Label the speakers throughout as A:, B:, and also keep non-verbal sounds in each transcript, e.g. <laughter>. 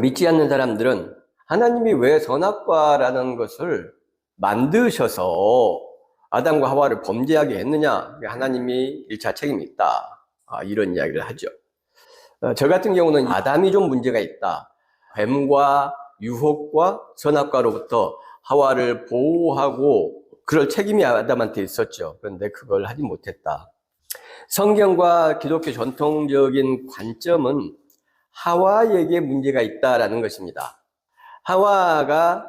A: 믿지 않는 사람들은 하나님이 왜 선악과라는 것을 만드셔서 아담과 하와를 범죄하게 했느냐? 하나님이 일차 책임이 있다. 아, 이런 이야기를 하죠. 어, 저 같은 경우는 아담이 좀 문제가 있다. 뱀과 유혹과 선악과로부터 하와를 보호하고 그럴 책임이 아담한테 있었죠. 그런데 그걸 하지 못했다. 성경과 기독교 전통적인 관점은 하와에게 문제가 있다라는 것입니다. 하와가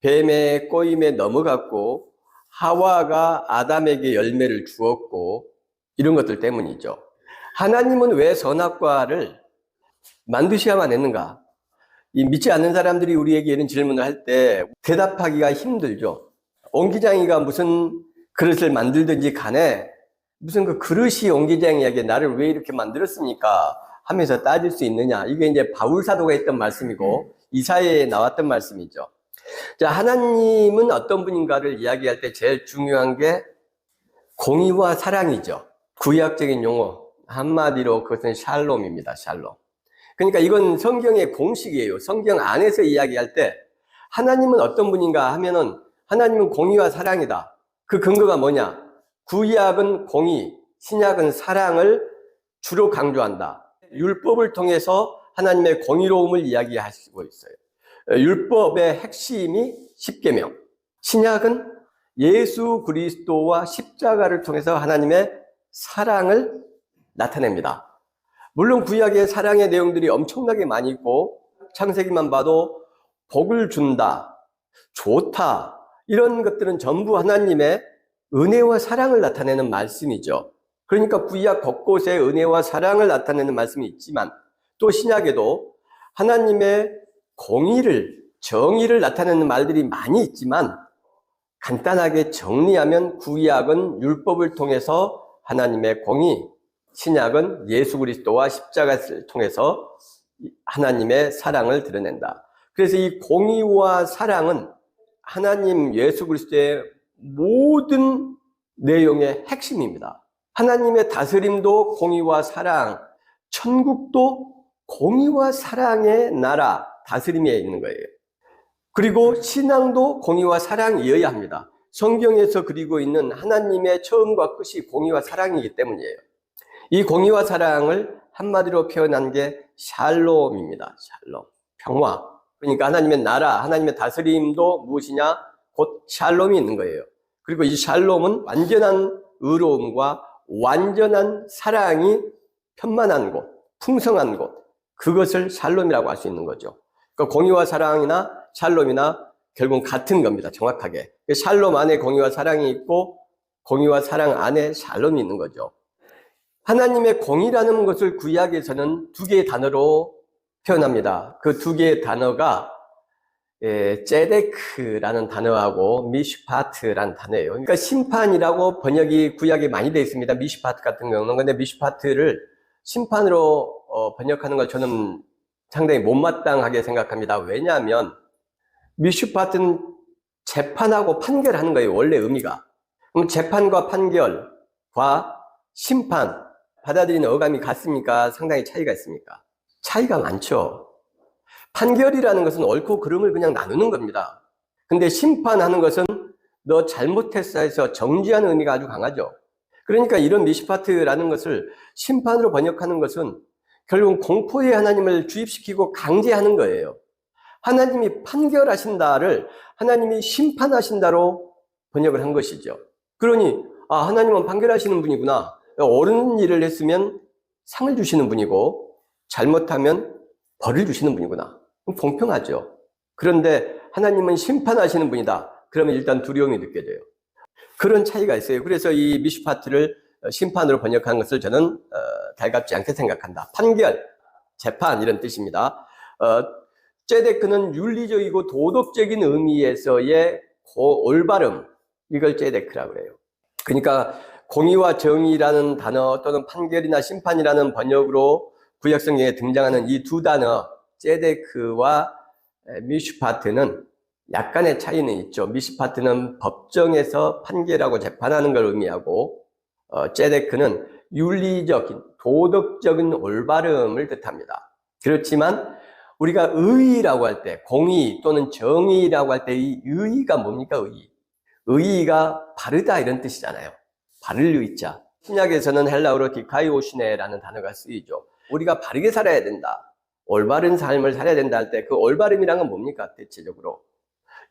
A: 뱀의 꼬임에 넘어갔고 하와가 아담에게 열매를 주었고 이런 것들 때문이죠. 하나님은 왜 선악과를 만드셔야만 했는가? 이 믿지 않는 사람들이 우리에게 이런 질문을 할 때 대답하기가 힘들죠. 옹기장이가 무슨 그릇을 만들든지 간에 무슨 그 그릇이 옹기장이에게 나를 왜 이렇게 만들었습니까? 하면서 따질 수 있느냐. 이게 이제 바울 사도가 했던 말씀이고 이사야에 나왔던 말씀이죠. 자, 하나님은 어떤 분인가를 이야기할 때 제일 중요한 게 공의와 사랑이죠. 구약적인 용어. 한마디로 그것은 샬롬입니다. 샬롬. 그러니까 이건 성경의 공식이에요. 성경 안에서 이야기할 때 하나님은 어떤 분인가 하면은 하나님은 공의와 사랑이다. 그 근거가 뭐냐? 구약은 공의, 신약은 사랑을 주로 강조한다. 율법을 통해서 하나님의 공의로움을 이야기하시고 있어요. 율법의 핵심이 십계명. 신약은 예수 그리스도와 십자가를 통해서 하나님의 사랑을 나타냅니다. 물론 구약의 사랑의 내용들이 엄청나게 많이 있고 창세기만 봐도 복을 준다, 좋다 이런 것들은 전부 하나님의 은혜와 사랑을 나타내는 말씀이죠. 그러니까 구약 곳곳에 은혜와 사랑을 나타내는 말씀이 있지만 또 신약에도 하나님의 공의를 정의를 나타내는 말들이 많이 있지만 간단하게 정리하면 구약은 율법을 통해서 하나님의 공의, 신약은 예수 그리스도와 십자가를 통해서 하나님의 사랑을 드러낸다. 그래서 이 공의와 사랑은 하나님 예수 그리스도의 모든 내용의 핵심입니다. 하나님의 다스림도 공의와 사랑, 천국도 공의와 사랑의 나라, 다스림에 있는 거예요. 그리고 신앙도 공의와 사랑이어야 합니다. 성경에서 그리고 있는 하나님의 처음과 끝이 공의와 사랑이기 때문이에요. 이 공의와 사랑을 한마디로 표현한 게 샬롬입니다. 샬롬. 평화. 그러니까 하나님의 나라, 하나님의 다스림도 무엇이냐? 곧 샬롬이 있는 거예요. 그리고 이 샬롬은 완전한 의로움과 완전한 사랑이 편만한 곳, 풍성한 곳, 그것을 샬롬이라고 할 수 있는 거죠. 그러니까 공의와 사랑이나 샬롬이나 결국은 같은 겁니다. 정확하게. 샬롬 안에 공의와 사랑이 있고 공의와 사랑 안에 샬롬이 있는 거죠. 하나님의 공의라는 것을 구약에서는 두 개의 단어로 표현합니다. 그 두 개의 단어가 예, 제데크라는 단어하고 미슈파트라는 단어예요. 그러니까 심판이라고 번역이 구약에 많이 되어 있습니다. 미슈파트 같은 경우는. 근데 미슈파트를 심판으로 어, 번역하는 걸 저는 상당히 못마땅하게 생각합니다. 왜냐하면 미슈파트는 재판하고 판결하는 거예요. 원래 의미가. 그럼 재판과 판결과 심판 받아들이는 어감이 같습니까? 상당히 차이가 있습니까? 차이가 많죠. 판결이라는 것은 옳고 그름을 그냥 나누는 겁니다. 근데 심판하는 것은 너 잘못했어 해서 정지하는 의미가 아주 강하죠. 그러니까 이런 미시파트라는 것을 심판으로 번역하는 것은 결국 공포의 하나님을 주입시키고 강제하는 거예요. 하나님이 판결하신다를 하나님이 심판하신다로 번역을 한 것이죠. 그러니, 아, 하나님은 판결하시는 분이구나. 옳은 일을 했으면 상을 주시는 분이고, 잘못하면 벌을 주시는 분이구나. 공평하죠. 그런데 하나님은 심판하시는 분이다. 그러면 일단 두려움이 느껴져요. 그런 차이가 있어요. 그래서 이 미슈파트를 심판으로 번역한 것을 저는 어, 달갑지 않게 생각한다. 판결, 재판 이런 뜻입니다. 어, 제데크는 윤리적이고 도덕적인 의미에서의 고, 올바름 이걸 제데크라고 해요. 그러니까 공의와 정의라는 단어 또는 판결이나 심판이라는 번역으로 구약성경에 등장하는 이 두 단어 제데크와 미슈파트는 약간의 차이는 있죠. 미슈파트는 법정에서 판결하고 재판하는 걸 의미하고 어, 제데크는 윤리적인 도덕적인 올바름을 뜻합니다. 그렇지만 우리가 의의라고 할 때, 공의 또는 정의라고 할 때 이 의의가 뭡니까, 의의? 의의가 바르다 이런 뜻이잖아요. 바를 의자. 신약에서는 헬라어로 디카이오시네라는 단어가 쓰이죠. 우리가 바르게 살아야 된다. 올바른 삶을 살아야 된다 할 때 그 올바름이란 건 뭡니까, 대체적으로?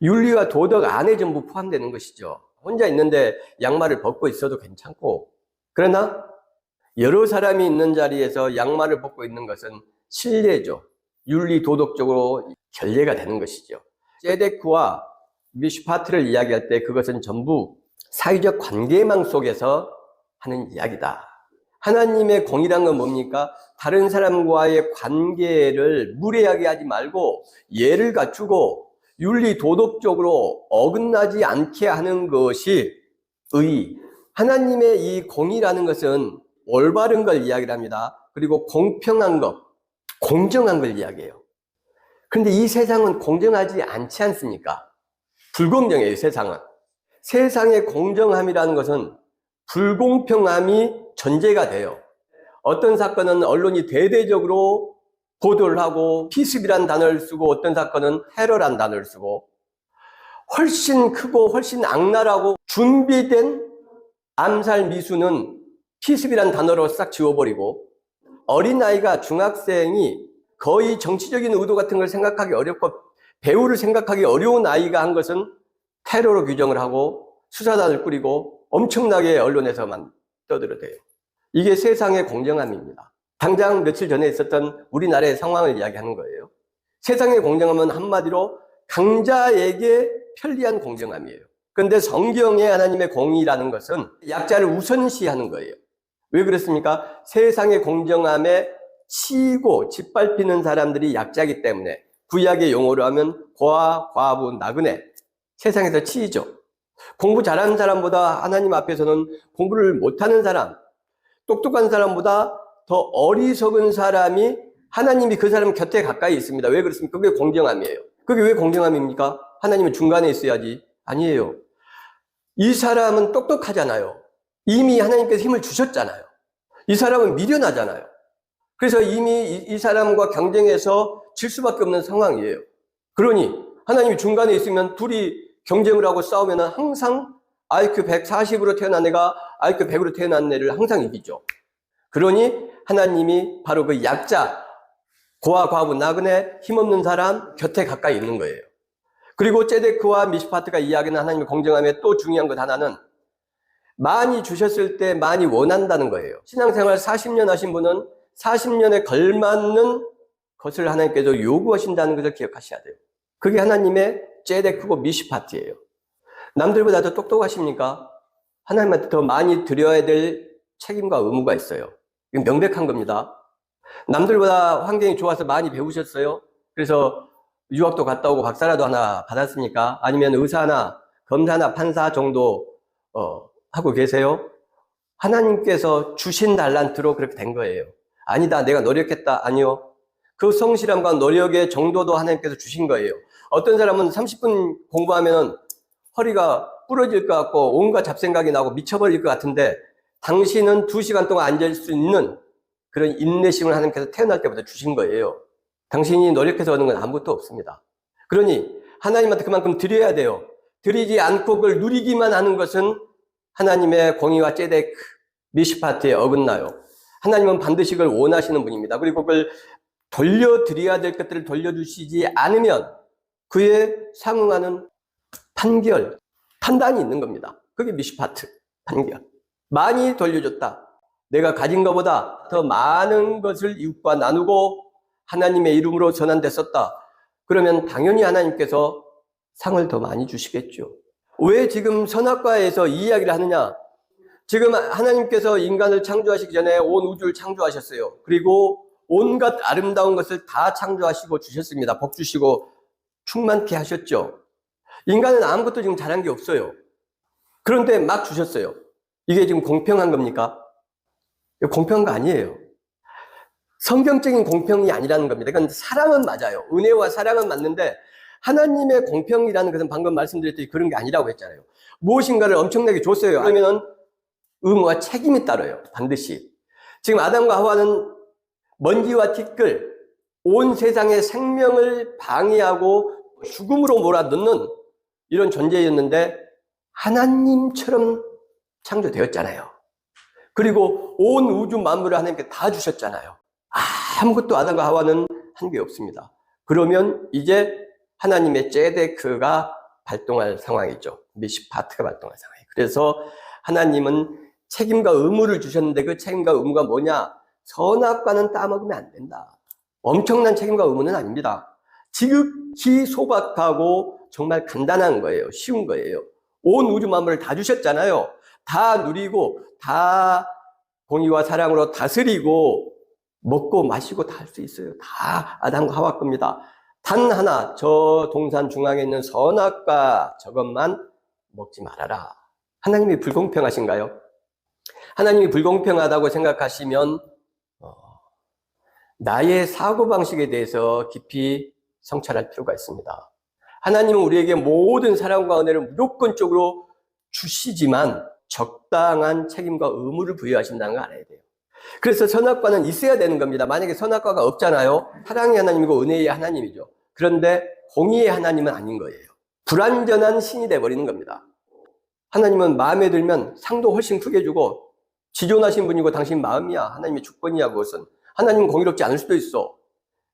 A: 윤리와 도덕 안에 전부 포함되는 것이죠. 혼자 있는데 양말을 벗고 있어도 괜찮고, 그러나 여러 사람이 있는 자리에서 양말을 벗고 있는 것은 실례죠. 윤리 도덕적으로 결례가 되는 것이죠. 제데크와 미슈파트를 이야기할 때 그것은 전부 사회적 관계망 속에서 하는 이야기다. 하나님의 공이란 건 뭡니까? 다른 사람과의 관계를 무례하게 하지 말고 예를 갖추고 윤리 도덕적으로 어긋나지 않게 하는 것이 의. 하나님의 이 공이라는 것은 올바른 걸 이야기를 합니다. 그리고 공평한 것, 공정한 걸 이야기해요. 그런데 이 세상은 공정하지 않지 않습니까? 불공정해요, 세상은. 세상의 공정함이라는 것은 불공평함이 전제가 돼요. 어떤 사건은 언론이 대대적으로 보도를 하고 피습이란 단어를 쓰고 어떤 사건은 테러란 단어를 쓰고 훨씬 크고 훨씬 악랄하고 준비된 암살 미수는 피습이란 단어로 싹 지워버리고 어린아이가 중학생이 거의 정치적인 의도 같은 걸 생각하기 어렵고 배우를 생각하기 어려운 아이가 한 것은 테러로 규정을 하고 수사단을 꾸리고 엄청나게 언론에서만 떠들어대요. 이게 세상의 공정함입니다. 당장 며칠 전에 있었던 우리나라의 상황을 이야기하는 거예요. 세상의 공정함은 한마디로 강자에게 편리한 공정함이에요. 그런데 성경의 하나님의 공의라는 것은 약자를 우선시하는 거예요. 왜 그렇습니까? 세상의 공정함에 치이고 짓밟히는 사람들이 약자이기 때문에 구약의 용어로 하면 고아, 과부, 나그네 세상에서 치이죠. 공부 잘하는 사람보다 하나님 앞에서는 공부를 못하는 사람, 똑똑한 사람보다 더 어리석은 사람이 하나님이 그 사람 곁에 가까이 있습니다. 왜 그렇습니까? 그게 공정함이에요. 그게 왜 공정함입니까? 하나님은 중간에 있어야지. 아니에요. 이 사람은 똑똑하잖아요. 이미 하나님께서 힘을 주셨잖아요. 이 사람은 미련하잖아요. 그래서 이미 이, 이 사람과 경쟁해서 질 수밖에 없는 상황이에요. 그러니 하나님이 중간에 있으면 둘이 경쟁을 하고 싸우면 항상 IQ 140으로 태어난 애가 IQ 100으로 태어난 애를 항상 이기죠. 그러니 하나님이 바로 그 약자, 고아, 과부, 나그네, 힘없는 사람 곁에 가까이 있는 거예요. 그리고 제데크와 미시파트가 이야기하는 하나님의 공정함의 또 중요한 것 하나는 많이 주셨을 때 많이 원한다는 거예요. 신앙생활 40년 하신 분은 40년에 걸맞는 것을 하나님께서 요구하신다는 것을 기억하셔야 돼요. 그게 하나님의 제데크고 미시파트예요. 남들보다 더 똑똑하십니까? 하나님한테 더 많이 드려야 될 책임과 의무가 있어요. 이건 명백한 겁니다. 남들보다 환경이 좋아서 많이 배우셨어요? 그래서 유학도 갔다 오고 박사라도 하나 받았습니까? 아니면 의사나 검사나 판사 정도 어, 하고 계세요? 하나님께서 주신 달란트로 그렇게 된 거예요. 아니다, 내가 노력했다. 아니요. 그 성실함과 노력의 정도도 하나님께서 주신 거예요. 어떤 사람은 30분 공부하면 허리가 부러질 것 같고 온갖 잡생각이 나고 미쳐버릴 것 같은데 당신은 2시간 동안 앉을 수 있는 그런 인내심을 하나님께서 태어날 때부터 주신 거예요. 당신이 노력해서 얻는 건 아무것도 없습니다. 그러니 하나님한테 그만큼 드려야 돼요. 드리지 않고 그걸 누리기만 하는 것은 하나님의 공의와 제데크, 미시파트에 어긋나요. 하나님은 반드시 그걸 원하시는 분입니다. 그리고 그걸 돌려드려야 될 것들을 돌려주시지 않으면 그에 상응하는 판결, 판단이 있는 겁니다. 그게 미시파트, 판결. 많이 돌려줬다. 내가 가진 것보다 더 많은 것을 이웃과 나누고 하나님의 이름으로 전환됐었다. 그러면 당연히 하나님께서 상을 더 많이 주시겠죠. 왜 지금 선악과에서 이 이야기를 하느냐? 지금 하나님께서 인간을 창조하시기 전에 온 우주를 창조하셨어요. 그리고 온갖 아름다운 것을 다 창조하시고 주셨습니다. 복 주시고 충만케 하셨죠. 인간은 아무것도 지금 잘한 게 없어요. 그런데 막 주셨어요. 이게 지금 공평한 겁니까? 공평한 거 아니에요. 성경적인 공평이 아니라는 겁니다. 그건 사랑은 맞아요. 은혜와 사랑은 맞는데 하나님의 공평이라는 것은 방금 말씀드렸듯이 그런 게 아니라고 했잖아요. 무엇인가를 엄청나게 줬어요. 그러면은 의무와 책임이 따라요. 반드시. 지금 아담과 하와는 먼지와 티끌, 온 세상의 생명을 방해하고 죽음으로 몰아넣는 이런 존재였는데 하나님처럼 창조되었잖아요. 그리고 온 우주 만물을 하나님께 다 주셨잖아요. 아무것도 아담과 하와는 한 게 없습니다. 그러면 이제 하나님의 제데크가 발동할 상황이죠. 미시파트가 발동할 상황이에요. 그래서 하나님은 책임과 의무를 주셨는데 그 책임과 의무가 뭐냐? 선악과는 따먹으면 안 된다. 엄청난 책임과 의무는 아닙니다. 지극히 소박하고 정말 간단한 거예요. 쉬운 거예요. 온 우주 만물을 다 주셨잖아요. 다 누리고 다 공의와 사랑으로 다스리고 먹고 마시고 다 할 수 있어요. 다 아담과 하와 겁니다. 단 하나 저 동산 중앙에 있는 선악과 저것만 먹지 말아라. 하나님이 불공평하신가요? 하나님이 불공평하다고 생각하시면 어, 나의 사고방식에 대해서 깊이 성찰할 필요가 있습니다. 하나님은 우리에게 모든 사랑과 은혜를 무조건적으로 주시지만 적당한 책임과 의무를 부여하신다는 걸 알아야 돼요. 그래서 선악과는 있어야 되는 겁니다. 만약에 선악과가 없잖아요. 사랑의 하나님이고 은혜의 하나님이죠. 그런데 공의의 하나님은 아닌 거예요. 불완전한 신이 돼버리는 겁니다. 하나님은 마음에 들면 상도 훨씬 크게 주고 지존하신 분이고 당신 마음이야. 하나님의 주권이야 그것은. 하나님은 공의롭지 않을 수도 있어.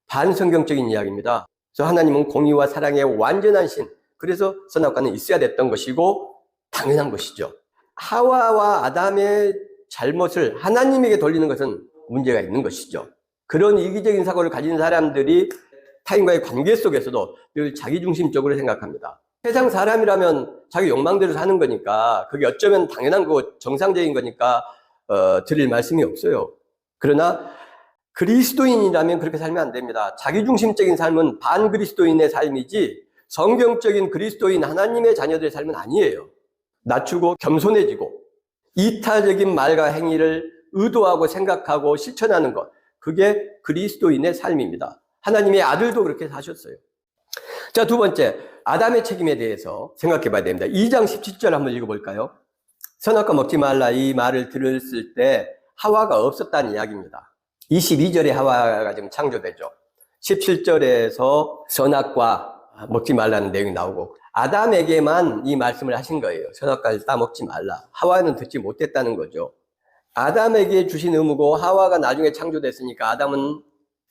A: 반성경적인 이야기입니다. 그래서 하나님은 공의와 사랑의 완전한 신. 그래서 선악과는 있어야 됐던 것이고 당연한 것이죠. 하와와 아담의 잘못을 하나님에게 돌리는 것은 문제가 있는 것이죠. 그런 이기적인 사고를 가진 사람들이 타인과의 관계 속에서도 늘 자기중심적으로 생각합니다. 세상 사람이라면 자기 욕망대로 사는 거니까 그게 어쩌면 당연한 거고 정상적인 거니까 어, 드릴 말씀이 없어요. 그러나 그리스도인이라면 그렇게 살면 안 됩니다. 자기중심적인 삶은 반그리스도인의 삶이지 성경적인 그리스도인 하나님의 자녀들의 삶은 아니에요. 낮추고 겸손해지고 이타적인 말과 행위를 의도하고 생각하고 실천하는 것. 그게 그리스도인의 삶입니다. 하나님의 아들도 그렇게 사셨어요. 자, 두 번째. 아담의 책임에 대해서 생각해 봐야 됩니다. 2장 17절 한번 읽어볼까요? 선악과 먹지 말라 이 말을 들었을 때 하와가 없었다는 이야기입니다. 22절에 하와가 지금 창조되죠. 17절에서 선악과 먹지 말라는 내용이 나오고 아담에게만 이 말씀을 하신 거예요. 선악과를 따먹지 말라. 하와는 듣지 못했다는 거죠. 아담에게 주신 의무고 하와가 나중에 창조됐으니까 아담은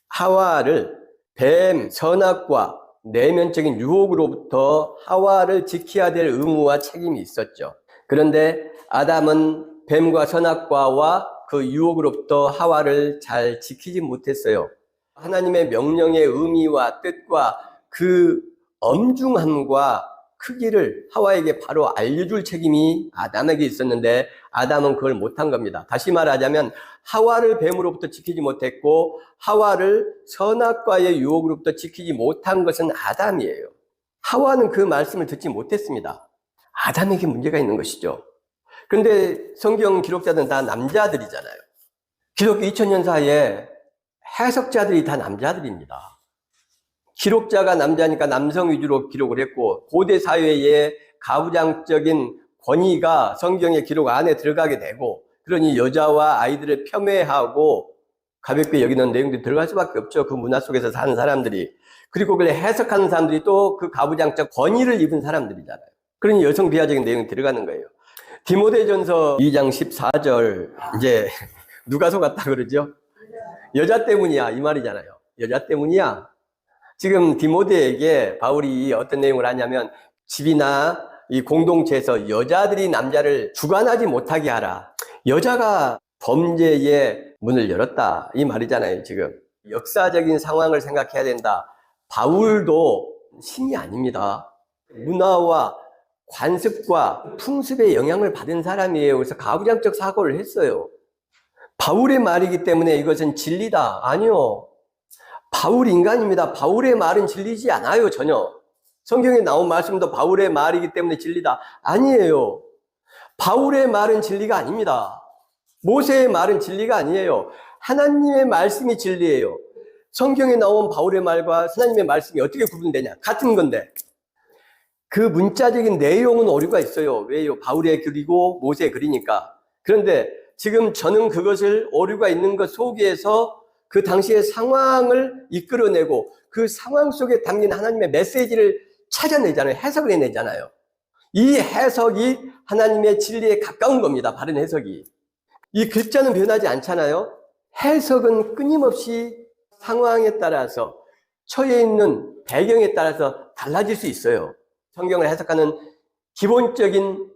A: 하와를 뱀, 선악과 내면적인 유혹으로부터 하와를 지켜야 될 의무와 책임이 있었죠. 그런데 아담은 뱀과 선악과와 그 유혹으로부터 하와를 잘 지키지 못했어요. 하나님의 명령의 의미와 뜻과 그 엄중함과 크기를 하와에게 바로 알려줄 책임이 아담에게 있었는데 아담은 그걸 못한 겁니다. 다시 말하자면 하와를 뱀으로부터 지키지 못했고 하와를 선악과의 유혹으로부터 지키지 못한 것은 아담이에요. 하와는 그 말씀을 듣지 못했습니다. 아담에게 문제가 있는 것이죠. 그런데 성경 기록자들은 다 남자들이잖아요. 기독교 2000년 사이에 해석자들이 다 남자들입니다. 기록자가 남자니까 남성 위주로 기록을 했고 고대 사회의 가부장적인 권위가 성경의 기록 안에 들어가게 되고 그러니 여자와 아이들을 폄훼하고 가볍게 여기는 내용들이 들어갈 수밖에 없죠. 그 문화 속에서 사는 사람들이. 그리고 그걸 해석하는 사람들이 또 그 가부장적 권위를 입은 사람들이잖아요. 그러니 여성 비하적인 내용이 들어가는 거예요. 디모데전서 2장 14절 이제 <laughs> 누가 속았다 그러죠? 여자 때문이야 이 말이잖아요. 여자 때문이야. 지금 디모데에게 바울이 어떤 내용을 하냐면 집이나 이 공동체에서 여자들이 남자를 주관하지 못하게 하라. 여자가 범죄의 문을 열었다. 이 말이잖아요, 지금. 역사적인 상황을 생각해야 된다. 바울도 신이 아닙니다. 문화와 관습과 풍습의 영향을 받은 사람이에요. 그래서 가부장적 사고를 했어요. 바울의 말이기 때문에 이것은 진리다. 아니요. 바울 인간입니다. 바울의 말은 진리지 않아요, 전혀. 성경에 나온 말씀도 바울의 말이기 때문에 진리다. 아니에요. 바울의 말은 진리가 아닙니다. 모세의 말은 진리가 아니에요. 하나님의 말씀이 진리예요. 성경에 나온 바울의 말과 하나님의 말씀이 어떻게 구분되냐? 같은 건데. 그 문자적인 내용은 오류가 있어요. 왜요? 바울의 글이고 모세의 글이니까. 그런데 지금 저는 그것을 오류가 있는 것 속에서 그 당시의 상황을 이끌어내고 그 상황 속에 담긴 하나님의 메시지를 찾아내잖아요. 해석을 해내잖아요. 이 해석이 하나님의 진리에 가까운 겁니다. 바른 해석이. 이 글자는 변하지 않잖아요. 해석은 끊임없이 상황에 따라서 처해 있는 배경에 따라서 달라질 수 있어요. 성경을 해석하는 기본적인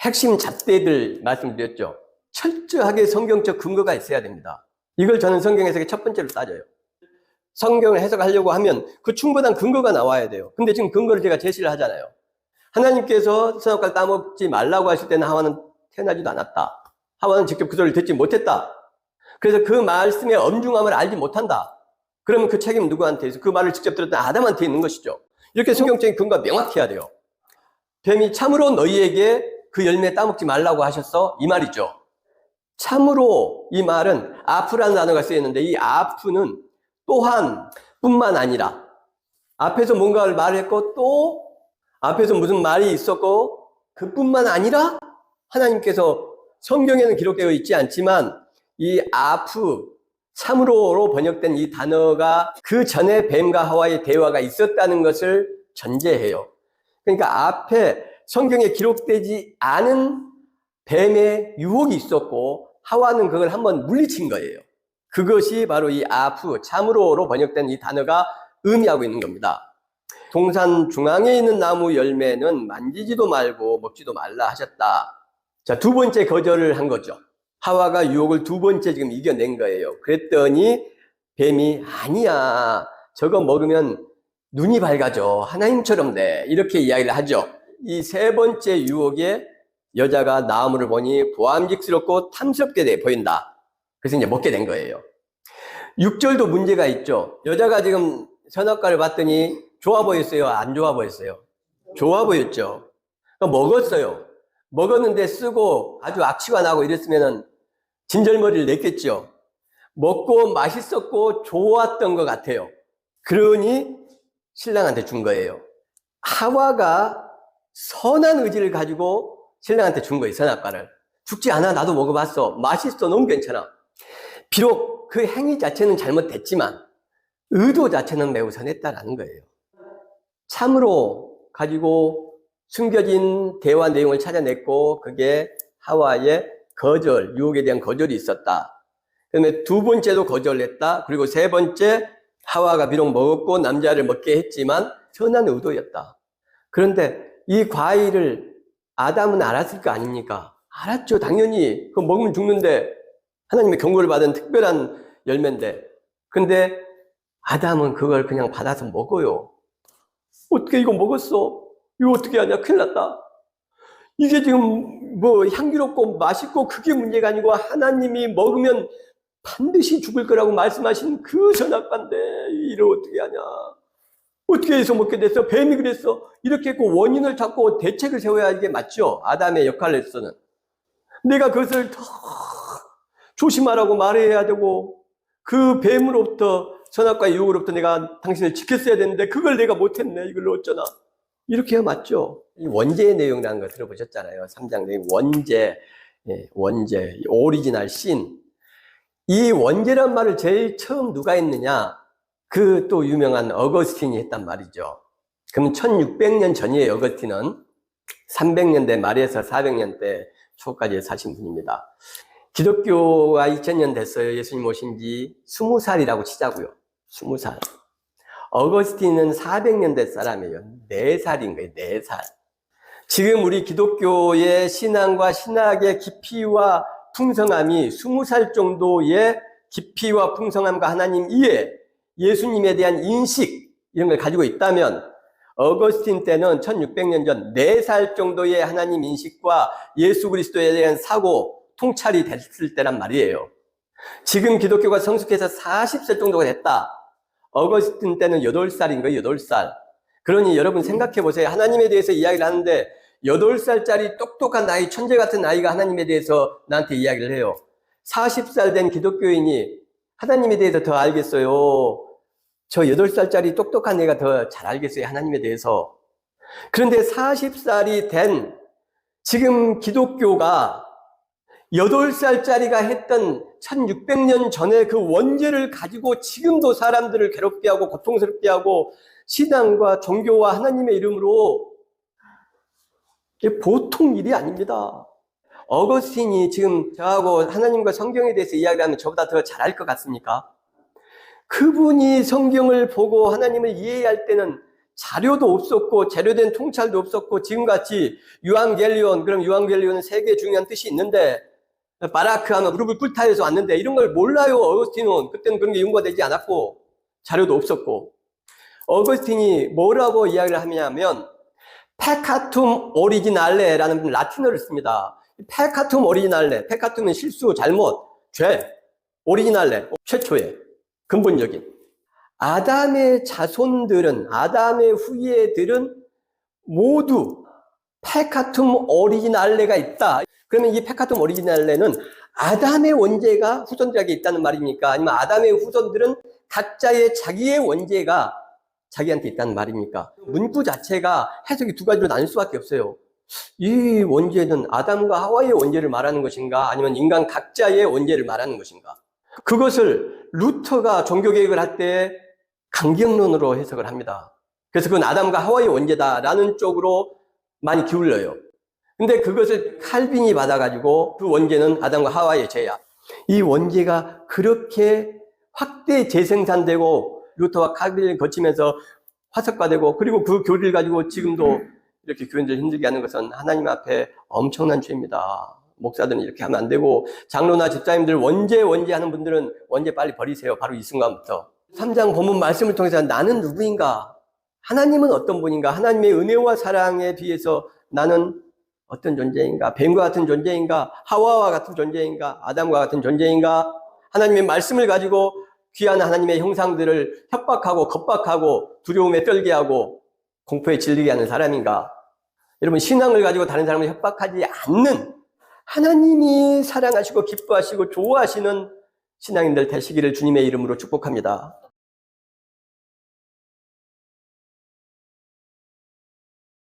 A: 핵심 잣대들 말씀드렸죠. 철저하게 성경적 근거가 있어야 됩니다. 이걸 저는 성경 해석의 첫 번째로 따져요. 성경을 해석하려고 하면 그 충분한 근거가 나와야 돼요. 근데 지금 근거를 제가 제시를 하잖아요. 하나님께서 선악과를 따먹지 말라고 하실 때는 하와는 태어나지도 않았다. 하와는 직접 그 소리를 듣지 못했다. 그래서 그 말씀의 엄중함을 알지 못한다. 그러면 그 책임은 누구한테 있어? 그 말을 직접 들었던 아담한테 있는 것이죠. 이렇게 성경적인 근거가 명확해야 돼요. 뱀이 참으로 너희에게 그 열매 따먹지 말라고 하셨어? 이 말이죠. 참으로 이 말은 아프라는 단어가 쓰였는데 이 아프는 또한 뿐만 아니라 앞에서 뭔가를 말했고 또 앞에서 무슨 말이 있었고 그뿐만 아니라 하나님께서 성경에는 기록되어 있지 않지만 이 아프 참으로로 번역된 이 단어가 그 전에 뱀과 하와의 대화가 있었다는 것을 전제해요. 그러니까 앞에 성경에 기록되지 않은 뱀의 유혹이 있었고 하와는 그걸 한번 물리친 거예요. 그것이 바로 이 아프 참으로로 번역된 이 단어가 의미하고 있는 겁니다. 동산 중앙에 있는 나무 열매는 만지지도 말고 먹지도 말라 하셨다. 자, 두 번째 거절을 한 거죠. 하와가 유혹을 두 번째 지금 이겨낸 거예요. 그랬더니 뱀이 아니야. 저거 먹으면 눈이 밝아져. 하나님처럼 돼. 이렇게 이야기를 하죠. 이 세 번째 유혹에 여자가 나무를 보니 보암직스럽고 탐스럽게 돼 보인다. 그래서 이제 먹게 된 거예요. 6절도 문제가 있죠. 여자가 지금 선악과를 봤더니 좋아 보였어요? 안 좋아 보였어요? 좋아 보였죠. 그러니까 먹었어요. 먹었는데 쓰고 아주 악취가 나고 이랬으면은 진절머리를 냈겠죠. 먹고 맛있었고 좋았던 것 같아요. 그러니 신랑한테 준 거예요. 하와가 선한 의지를 가지고 신랑한테 준 거예요, 선악과를. 죽지 않아, 나도 먹어봤어. 맛있어, 너무 괜찮아. 비록 그 행위 자체는 잘못됐지만, 의도 자체는 매우 선했다라는 거예요. 참으로 가지고 숨겨진 대화 내용을 찾아냈고, 그게 하와의 거절, 유혹에 대한 거절이 있었다. 그다음에 두 번째도 거절했다. 그리고 세 번째, 하와가 비록 먹었고 남자를 먹게 했지만 선한 의도였다. 그런데 이 과일을 아담은 알았을 거 아닙니까? 알았죠. 당연히. 그 먹으면 죽는데 하나님의 경고를 받은 특별한 열매인데. 근데 아담은 그걸 그냥 받아서 먹어요. 어떻게 이거 먹었어? 이거 어떻게 하냐? 큰일 났다. 이게 지금 뭐 향기롭고 맛있고 그게 문제가 아니고 하나님이 먹으면 반드시 죽을 거라고 말씀하신 그 선악과인데 이를 어떻게 하냐? 어떻게 해서 먹게 됐어? 뱀이 그랬어. 이렇게 그 원인을 찾고 대책을 세워야 이게 맞죠? 아담의 역할로서는. 내가 그것을 더 조심하라고 말해야 되고 그 뱀으로부터 선악과 유혹으로부터 내가 당신을 지켰어야 되는데 그걸 내가 못했네. 이걸 어쩌나. 이렇게 해야 맞죠? 이 원죄의 내용이라는 거 들어보셨잖아요. 3장 내용 원죄, 예, 원죄, 오리지널 신. 이 원죄란 말을 제일 처음 누가 했느냐? 그 또 유명한 어거스틴이 했단 말이죠. 그럼 1600년 전이에요, 어거스틴은. 300년대 말에서 400년대 초까지 사신 분입니다. 기독교가 2000년 됐어요. 예수님 오신 지 20살이라고 치자고요. 20살. 어거스틴은 400년대 사람이에요. 4살인 거예요, 4살. 지금 우리 기독교의 신앙과 신학의 깊이와 풍성함이 20살 정도의 깊이와 풍성함과 하나님 이해, 예수님에 대한 인식, 이런 걸 가지고 있다면, 어거스틴 때는 1600년 전 4살 정도의 하나님 인식과 예수 그리스도에 대한 사고, 통찰이 됐을 때란 말이에요. 지금 기독교가 성숙해서 40살 정도가 됐다. 어거스틴 때는 8살인 거예요, 8살. 그러니 여러분 생각해 보세요. 하나님에 대해서 이야기를 하는데 8살짜리 똑똑한 나이, 천재 같은 아이가 하나님에 대해서 나한테 이야기를 해요. 40살 된 기독교인이 하나님에 대해서 더 알겠어요. 저 8살짜리 똑똑한 애가 더 잘 알겠어요. 하나님에 대해서. 그런데 40살이 된 지금 기독교가 8살짜리가 했던 1600년 전에 그 원죄를 가지고 지금도 사람들을 괴롭게 하고 고통스럽게 하고 신앙과 종교와 하나님의 이름으로 이게 보통 일이 아닙니다. 어거스틴이 지금 저하고 하나님과 성경에 대해서 이야기를 하면 저보다 더 잘할 것 같습니까? 그분이 성경을 보고 하나님을 이해할 때는 자료도 없었고 재료된 통찰도 없었고 지금같이 유앙겔리온 그럼 유앙겔리온은 세개 중요한 뜻이 있는데 바라크 하면 무릎을 꿇다 해서 왔는데 이런 걸 몰라요 어거스틴은. 그때는 그런 게 연구가 되지 않았고 자료도 없었고. 어거스틴이 뭐라고 이야기를 하냐면 페카툼 오리지날레라는 라틴어를 씁니다. 페카툼 오리지날레. 페카툼은 실수 잘못 죄 오리지날레 최초의 근본적인. 아담의 자손들은 아담의 후예들은 모두 페카툼 오리지날레가 있다. 그러면 이 페카툼 오리지날레는 아담의 원죄가 후손들에게 있다는 말입니까? 아니면 아담의 후손들은 각자의 자기의 원죄가 자기한테 있다는 말입니까? 문구 자체가 해석이 두 가지로 나눌 수밖에 없어요. 이 원죄는 아담과 하와의 원죄를 말하는 것인가? 아니면 인간 각자의 원죄를 말하는 것인가? 그것을 루터가 종교 개혁을 할 때 강경론으로 해석을 합니다. 그래서 그건 아담과 하와의 원죄다라는 쪽으로 많이 기울여요. 근데 그것을 칼빈이 받아가지고 그 원죄는 아담과 하와의 죄야. 이 원죄가 그렇게 확대 재생산되고 루터와 칼빈을 거치면서 화석화되고 그리고 그 교리를 가지고 지금도 이렇게 교인들 힘들게 하는 것은 하나님 앞에 엄청난 죄입니다. 목사들은 이렇게 하면 안 되고 장로나 집사님들 원죄 원죄 하는 분들은 원죄 빨리 버리세요. 바로 이 순간부터. 3장 본문 말씀을 통해서 나는 누구인가? 하나님은 어떤 분인가? 하나님의 은혜와 사랑에 비해서 나는 어떤 존재인가? 뱀과 같은 존재인가? 하와와 같은 존재인가? 아담과 같은 존재인가? 하나님의 말씀을 가지고 귀한 하나님의 형상들을 협박하고 겁박하고 두려움에 떨게 하고 공포에 질리게 하는 사람인가? 여러분 신앙을 가지고 다른 사람을 협박하지 않는 하나님이 사랑하시고 기뻐하시고 좋아하시는 신앙인들 되시기를 주님의 이름으로 축복합니다.